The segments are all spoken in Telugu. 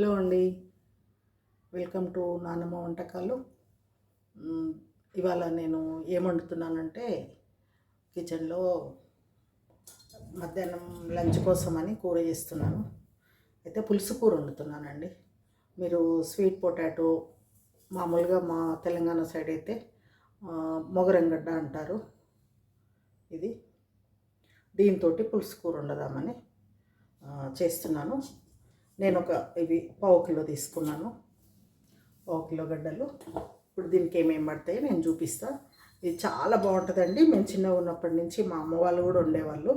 హలో అండి. వెల్కమ్ టు నానమ్మ వంటకాలు. ఇవాళ నేను ఏం వండుతున్నానంటే కిచెన్లో మధ్యాహ్నం లంచ్ కోసమని కూర చేస్తున్నాను. అయితే పులుసు కూర వండుతున్నానండి. మీరు స్వీట్ పొటాటో మామూలుగా మా తెలంగాణ సైడ్ అయితే మొగరంగడ్డ అంటారు. ఇది. దీంతో పులుసు కూర వండదామని చేస్తున్నాను. నేను ఒక ఇవి పావు కిలో తీసుకున్నాను. పావు కిలో గడ్డలు. ఇప్పుడు దీనికి ఏమేమి పడతాయో నేను చూపిస్తా. ఇది చాలా బాగుంటుందండి. మేము చిన్నగా ఉన్నప్పటి నుంచి మా అమ్మ వాళ్ళు కూడా ఉండేవాళ్ళు.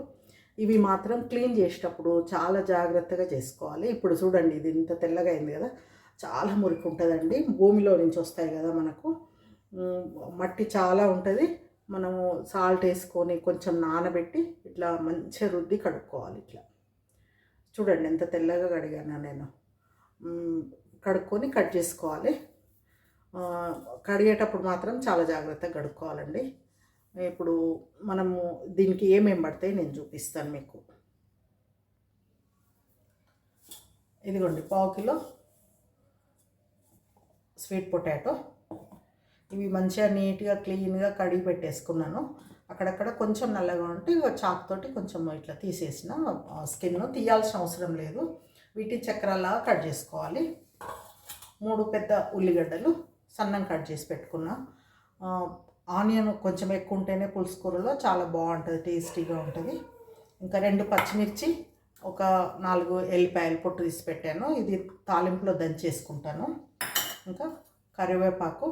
ఇవి మాత్రం క్లీన్ చేసేటప్పుడు చాలా జాగ్రత్తగా చేసుకోవాలి. ఇప్పుడు చూడండి ఇది ఇంత తెల్లగా అయింది కదా. చాలా మురికి ఉంటుందండి భూమిలో నుంచి వస్తాయి కదా మనకు. మట్టి చాలా ఉంటుంది. మనము సాల్ట్ వేసుకొని కొంచెం నానబెట్టి ఇట్లా మంచిగా రుద్ది కడుక్కోవాలి ఇట్లా. చూడండి ఎంత తెల్లగా కడిగాను నేను. కడుక్కొని కట్ చేసుకోవాలి. కడిగేటప్పుడు మాత్రం చాలా జాగ్రత్తగా కడుక్కోవాలండి. ఇప్పుడు మనము దీనికి ఏమేం పడతాయి నేను చూపిస్తాను మీకు. ఇదిగోండి పావు కిలో స్వీట్ పొటాటో. ఇవి మంచిగా నీట్గా క్లీన్గా కడిగి పెట్టేసుకున్నాను. అక్కడక్కడ కొంచెం నల్లగా ఉంటే ఇక చాక్ తోటి కొంచెం ఇట్లా తీసేసిన స్కిన్ తీయాల్సిన అవసరం లేదు. వీటి చక్రాలా కట్ చేసుకోవాలి. మూడు పెద్ద ఉల్లిగడ్డలు సన్నం కట్ చేసి పెట్టుకున్నా ఆనియన్ కొంచెం ఎక్కువ ఉంటేనే పులుసు కూరలో చాలా బాగుంటుంది టేస్టీగా ఉంటుంది. ఇంకా రెండు పచ్చిమిర్చి ఒక నాలుగు ఎల్లిపాయలు పొట్టు తీసి పెట్టాను. ఇది తాలింపులో దంచేసుకుంటాను. ఇంకా కరివేపాకు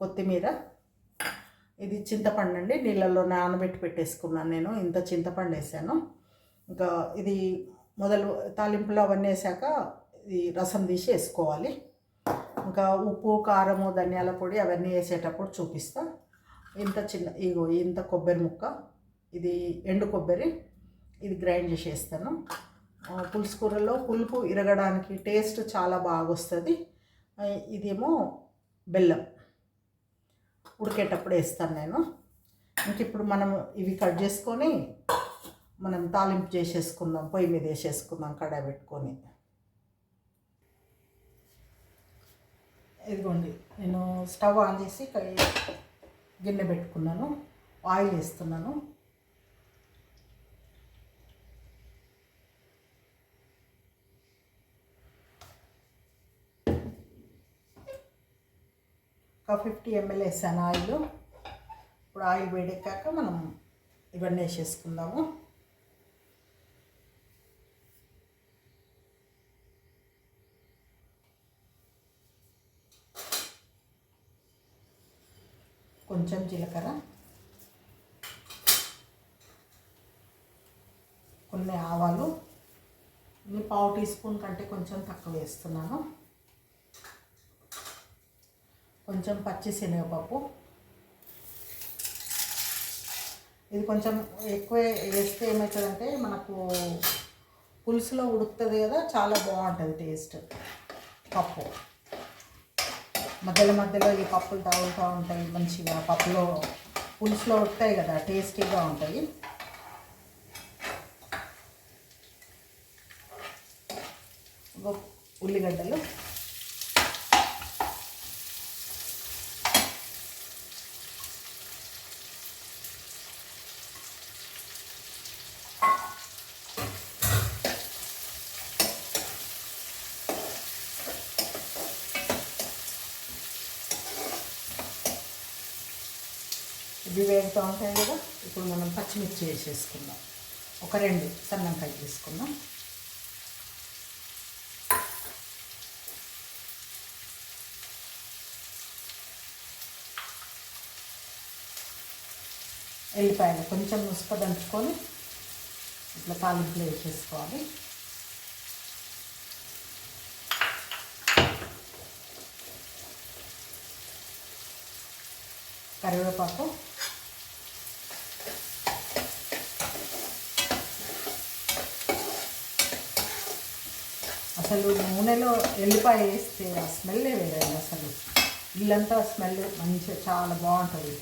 కొత్తిమీర ఇది చింతపండు అండి. నీళ్ళల్లో నానబెట్టి పెట్టేసుకున్నాను నేను. ఇంత చింతపండు వేసాను. ఇంకా ఇది మొదలు తాలింపులో అవన్నీ వేసాక ఇది రసం తీసి వేసుకోవాలి. ఇంకా ఉప్పు కారము ధనియాల పొడి అవన్నీ వేసేటప్పుడు చూపిస్తా. ఇంత చిన్న ఇగో ఇంత కొబ్బరి ముక్క ఇది ఎండు కొబ్బరి ఇది గ్రైండ్ చేసి వేస్తాను పులుసు కూరలో పులుపు ఇరగడానికి టేస్ట్ చాలా బాగా వస్తుంది ఇదేమో బెల్లం. ఉడికేటప్పుడు వేస్తాను నేను. ఇంక ఇప్పుడు మనం ఇవి కట్ చేసుకొని మనం తాలింపు చేసేసుకుందాం పొయ్యి మీద వేసేసుకుందాం కడాయి పెట్టుకొని. ఇదిగోండి నేను స్టవ్ ఆన్ చేసి గిన్నె పెట్టుకున్నాను ఆయిల్ వేస్తున్నాను. ఒక ఫిఫ్టీ ఎంఎల్ వేసాను ఆయిల్. ఇప్పుడు ఆయిల్ వేడెక్కాక మనం ఇవన్నీ వేసేసుకుందాము. కొంచెం జీలకర్ర. కొన్ని ఆవాలు. పావు టీ స్పూన్ కంటే కొంచెం తక్కువ వేస్తున్నాను. కొంచెం పచ్చి శనగపప్పు. ఇది కొంచెం ఎక్కువ వేస్తే ఏమవుతుందంటే మనకు పులుసులో ఉడుకుతుంది కదా చాలా బాగుంటుంది టేస్ట్. పప్పు. మధ్యలో మధ్యలో ఈ పప్పులు తాగుతూ ఉంటాయి మంచిగా. పప్పులో పులుసులో ఉడుకుతాయి కదా టేస్టీగా ఉంటాయి. ఉల్లిగడ్డలు. ఇవి వేగుతూ ఉంటాయి కదా. ఇప్పుడు మనం పచ్చిమిర్చి వేసేసుకుందాం. ఒక రెండు సన్నం కట్ చేసుకుందాం ఎల్లిపాయలు కొంచెం ముసుక దంచుకొని ఇట్లా తాలింపులు వేసేసుకోవాలి. కరివేపాకు. అసలు నూనెలో ఎల్లిపాయ వేస్తే ఆ స్మెల్లే వేరండి అసలు. ఇల్లంతా స్మెల్ మంచిగా చాలా బాగుంటుంది.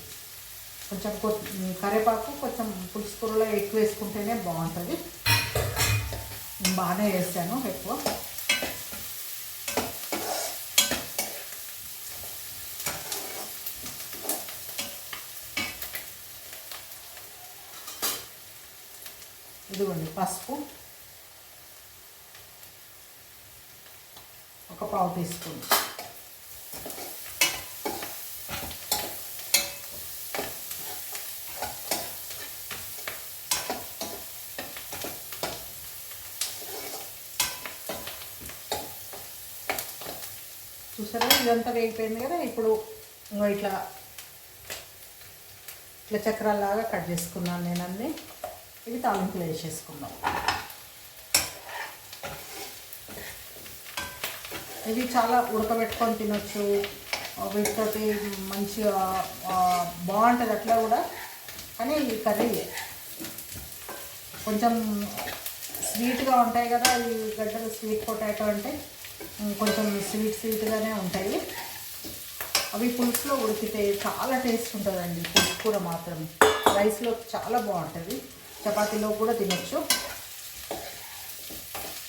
కొంచెం కొత్ కరివేపాకు కొంచెం పులుసు కూరలో ఎక్కువ వేసుకుంటేనే బాగుంటుంది. బాగానే వేసాను ఎక్కువ. ఇదిగోండి పసుపు. ఒక పావు టీ స్పూన్. చూసారా? ఇదంతా వేగిపోయింది కదా ఇప్పుడు ఇట్లా ఇట్లా ఇట్లా చక్రాల్లాగా కట్ చేసుకున్నాను నేను అన్నీ ఇవి తాలింపులు వేసేసుకుందాం. ఇవి చాలా ఉడకబెట్టుకొని తినొచ్చు. వీటితోటి మంచిగా బాగుంటుంది అట్లా కూడా. కానీ ఈ కర్రీ కొంచెం స్వీట్గా ఉంటాయి కదా ఈ గడ్డలు స్వీట్ పొటాటో అంటే కొంచెం స్వీట్ స్వీట్గానే ఉంటాయి. అవి పులుసులో ఉడికితే చాలా టేస్ట్ ఉంటుందండి పులుసు కూర మాత్రం. రైస్లో చాలా బాగుంటుంది. చపాతీలో కూడా తినొచ్చు.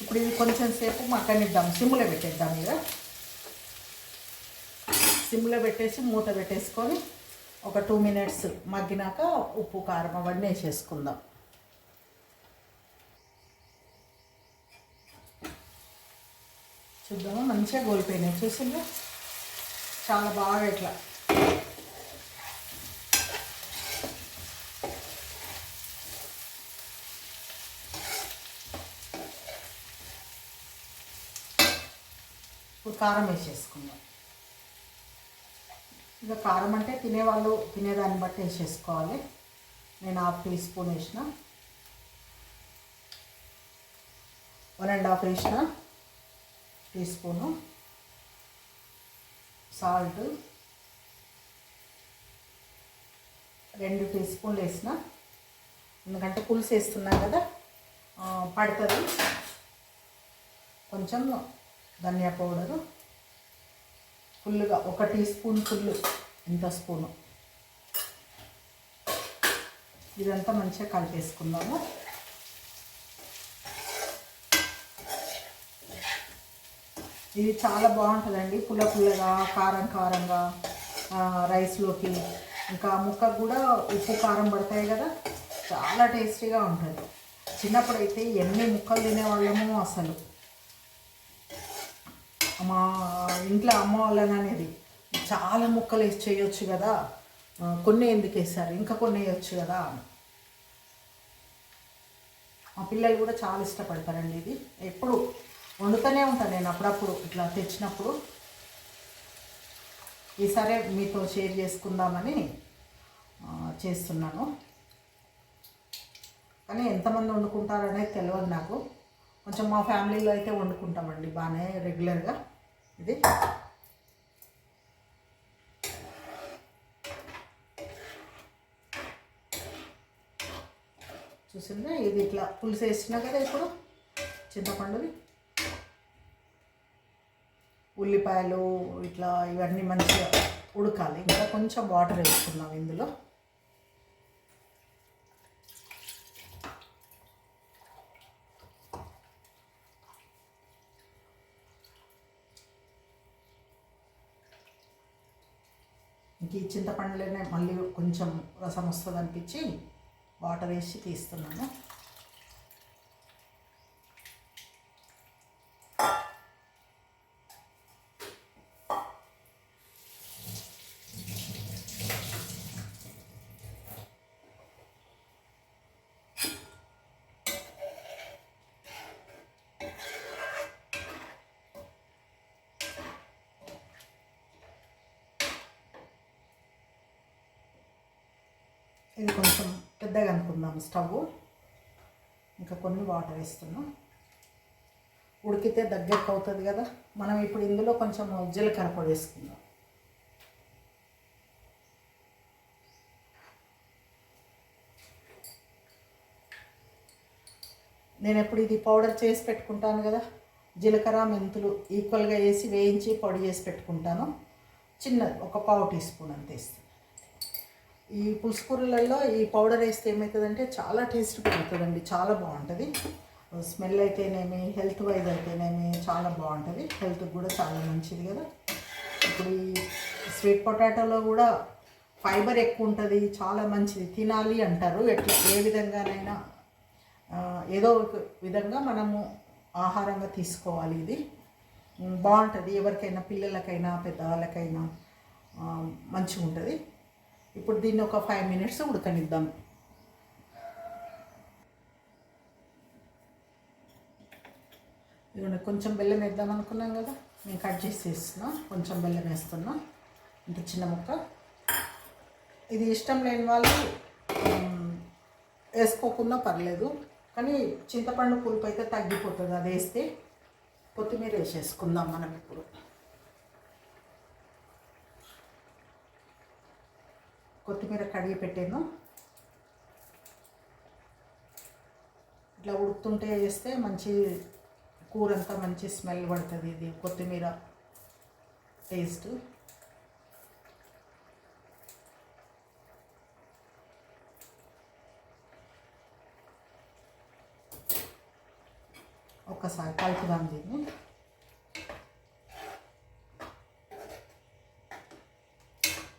ఇప్పుడు ఇది కొంచెం సేపు మక్కనిద్దాం సిమ్లో పెట్టేద్దాం ఇక. సిమ్లో పెట్టేసి మూత పెట్టేసుకొని ఒక టూ మినిట్స్ మగ్గినాక ఉప్పు కారం అవన్నీ వేసేసుకుందాం. చూద్దాము? మంచిగా గోలిపోయినాయి. చూసిందా చాలా బాగా ఇట్లా ఇప్పుడు కారం వేసేసుకుందాం. ఇంకా కారం అంటే తినేవాళ్ళు తినేదాన్ని బట్టి వేసేసుకోవాలి. నేను హాఫ్ టీ స్పూన్ వేసిన. వన్ అండ్ హాఫ్ వేసిన టీ స్పూను. సాల్ట్. రెండు టీ స్పూన్లు వేసిన. ఎందుకంటే పులుసు వేస్తున్నాం కదా పడుతుంది. కొంచెం ధనియా పౌడరు. ఫుల్గా ఒక టీ స్పూన్ ఫుల్ ఇంత స్పూను. ఇదంతా మంచిగా కలిపేసుకుందాము. ఇది చాలా బాగుంటుందండి పుల్ల పుల్లగా కారం కారంగా రైస్లోకి. ఇంకా ముక్కకు కూడా ఉప్పు కారం పడతాయి కదా చాలా టేస్టీగా ఉంటుంది. చిన్నప్పుడైతే ఎన్ని ముక్కలు తినేవాళ్ళమో అసలు. మా ఇంట్లో అమ్మ వాళ్ళని అనేది చాలా ముక్కలు వేసి చేయొచ్చు కదా. కొన్ని ఎందుకు వేస్తారు ఇంకా కొన్ని వేయొచ్చు కదా. అని మా పిల్లలు కూడా చాలా ఇష్టపడతారండి ఇది. ఎప్పుడు వండుతూనే ఉంటాను నేను అప్పుడప్పుడు ఇట్లా తెచ్చినప్పుడు. ఈసారి మీతో షేర్ చేసుకుందామని చేస్తున్నాను. కానీ ఎంతమంది వండుకుంటారనేది తెలియదు నాకు. కొంచెం మా ఫ్యామిలీలో అయితే వండుకుంటామండి బాగానే రెగ్యులర్గా. ఇది. చూసిందా? ఇది ఇట్లా పులుసు వేసినా కదా ఇప్పుడు చింతపండుది. ఉల్లిపాయలు ఇట్లా ఇవన్నీ మంచిగా ఉడకాలి. ఇంకా కొంచెం వాటర్ వేసుకున్నాం ఇందులో. ఈ చింతపండులోనే మళ్ళీ కొంచెం రసం వస్తుంది అనిపించి వాటర్ వేసి తీస్తున్నాను ఇది కొంచెం పెద్దగా అనుకుందాం స్టవ్ ఇంకా కొన్ని వాటర్ వేస్తున్నాం. ఉడికితే దగ్గరకు అవుతుంది కదా. మనం ఇప్పుడు ఇందులో కొంచెం జీలకర్ర పొడి వేసుకుందాం. నేను ఎప్పుడు ఇది పౌడర్ చేసి పెట్టుకుంటాను కదా. జీలకర్ర మెంతులు ఈక్వల్గా వేసి వేయించి పొడి చేసి పెట్టుకుంటాను. చిన్నది ఒక పావు టీ స్పూన్ అంత వేస్తాను ఈ పులుసు కూరలలో ఈ పౌడర్ వేస్తే ఏమవుతుందంటే చాలా టేస్ట్ పెరుగుతుందండి చాలా బాగుంటుంది. స్మెల్ అయితేనేమి హెల్త్ వైజ్ అయితేనేమి చాలా బాగుంటుంది. హెల్త్కి కూడా చాలా మంచిది కదా. ఇప్పుడు ఈ స్వీట్ పొటాటోలో కూడా ఫైబర్ ఎక్కువ ఉంటుంది చాలా మంచిది. తినాలి అంటారు. ఎట్లా ఏ విధంగానైనా ఏదో ఒక విధంగా మనము ఆహారంగా తీసుకోవాలి ఇది. బాగుంటుంది. ఎవరికైనా పిల్లలకైనా పెద్దవాళ్ళకైనా మంచిగా ఉంటుంది ఇప్పుడు దీన్ని ఒక ఫైవ్ మినిట్స్ ఉడకనిద్దాం. ఇదిగోండి కొంచెం బెల్లం వేద్దాం అనుకున్నాం కదా నేను కట్ చేసి వేస్తున్నా కొంచెం బెల్లం వేస్తున్నా. ఇంత చిన్న ముక్క. ఇది ఇష్టం లేని వాళ్ళు వేసుకోకుండా పర్లేదు కానీ చింతపండు పులుపు అయితే తగ్గిపోతుంది అది వేస్తే. కొత్తిమీర వేసేసుకుందాం మనం ఇప్పుడు. కొత్తిమీర కడిగి పెట్టాను. ఇట్లా ఉడుకుతుంటే వేస్తే మంచి కూర అంతా మంచి స్మెల్ పడుతుంది ఇది కొత్తిమీర టేస్ట్ ఒకసారి కలుపుదాం దీన్ని.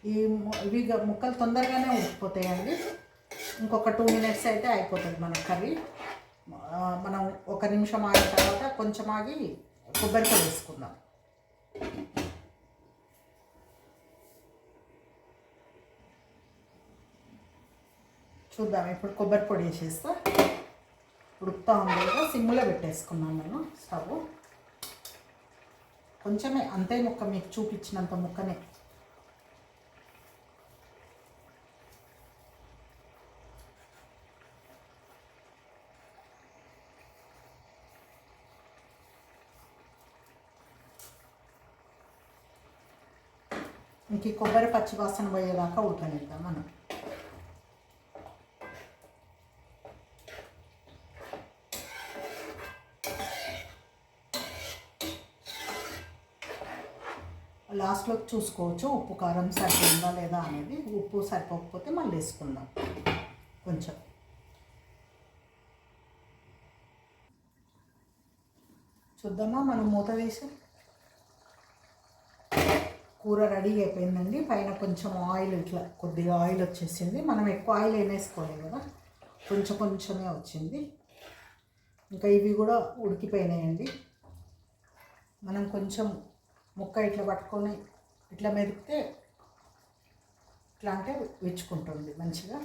ఈ ఇవి గ- ముక్కలు తొందరగానే ఉడికిపోతాయండి ఇంకొక టూ మినిట్స్ అయితే అయిపోతుంది మన కర్రీ. మనం ఒక నిమిషం ఆగిన తర్వాత కొంచెం ఆగి కొబ్బరికాయ వేసుకుందాం. చూద్దాం ఇప్పుడు కొబ్బరి పొడి వేసేస్తా. ఉడుకుతా ఉంది కదా సిమ్లో పెట్టేసుకున్నాం నేను స్టవ్. కొంచెమే అంతే ముక్క మీకు చూపించినంత ముక్కనే. మీకు ఈ కొబ్బరి పచ్చి వాసన పోయేదాకా ఉడకనిద్దాం మనం లాస్ట్లో చూసుకోవచ్చు ఉప్పు కారం సరిపోయిందా లేదా అనేది. ఉప్పు సరిపోకపోతే మళ్ళీ వేసుకుందాం. కొంచెం. చూద్దామా మనం మూత వేసి? కూర రెడీ అయిపోయిందండి. పైన కొంచెం ఆయిల్ ఇట్లా కొద్దిగా ఆయిల్ వచ్చేసింది. మనం ఎక్కువ ఆయిల్ వేసుకోలేదు కదా? కొంచెం కొంచెమే వచ్చింది. ఇంకా ఇవి కూడా ఉడికిపోయినాయండి. మనం కొంచెం ముక్క ఇట్లా పట్టుకొని ఇట్లా మెదిపితే ఇట్లా అంటే విచ్చుకుంటుంది మంచిగా.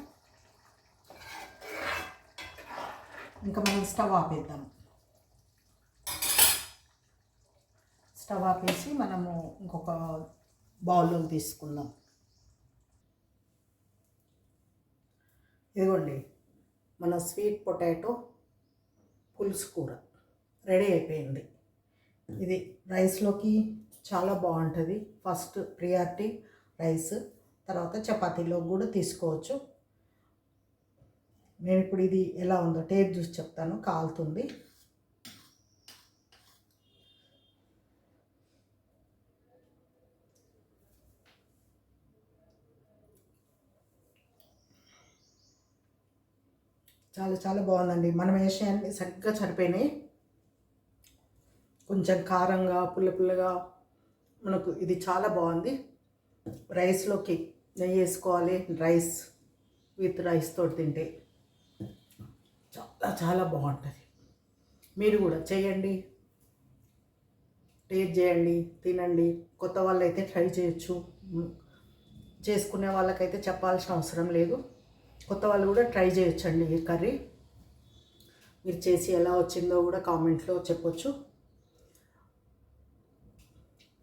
ఇంకా మనం స్టవ్ ఆపేద్దాం. స్టవ్ ఆపేసి మనము ఇంకొక బౌల్లోకి తీసుకుందాం. ఇదిగోండి మన స్వీట్ పొటాటో పులుసు కూర రెడీ అయిపోయింది. ఇది రైస్లోకి చాలా బాగుంటుంది. ఫస్ట్ ప్రియారిటీ రైస్ తర్వాత చపాతీలో కూడా తీసుకోవచ్చు. నేను ఇప్పుడు ఇది ఎలా ఉందో టేస్ట్ చూసి చెప్తాను కాలుతుంది. చాలా చాలా బాగుందండి. మనం వేసేయన్ని సరిగ్గా సరిపోయినాయి. కొంచెం కారంగా పుల్ల పుల్లగా మనకు ఇది చాలా బాగుంది. రైస్లోకి నెయ్యి వేసుకోవాలి. రైస్ విత్ రైస్ తోటి తింటే చాలా చాలా బాగుంటుంది. మీరు కూడా చేయండి. టేస్ట్ చేయండి తినండి. కొత్త వాళ్ళు అయితే ట్రై చేయొచ్చు. చేసుకునే వాళ్ళకైతే చెప్పాల్సిన అవసరం లేదు. కొత్త వాళ్ళు కూడా ట్రై చేయొచ్చండి ఈ కర్రీ. మీరు చేసి ఎలా వచ్చిందో కూడా కామెంట్లో చెప్పొచ్చు.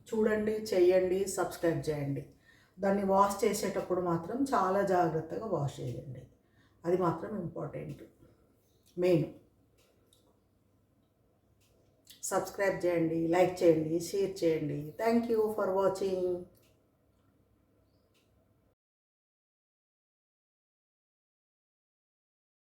చూడండి చేయండి సబ్స్క్రైబ్ చేయండి. దాన్ని వాష్ చేసేటప్పుడు మాత్రం చాలా జాగ్రత్తగా వాష్ చేయండి. అది మాత్రం ఇంపార్టెంట్. మెయిన్. సబ్స్క్రైబ్ చేయండి లైక్ చేయండి షేర్ చేయండి. Thank you for watching.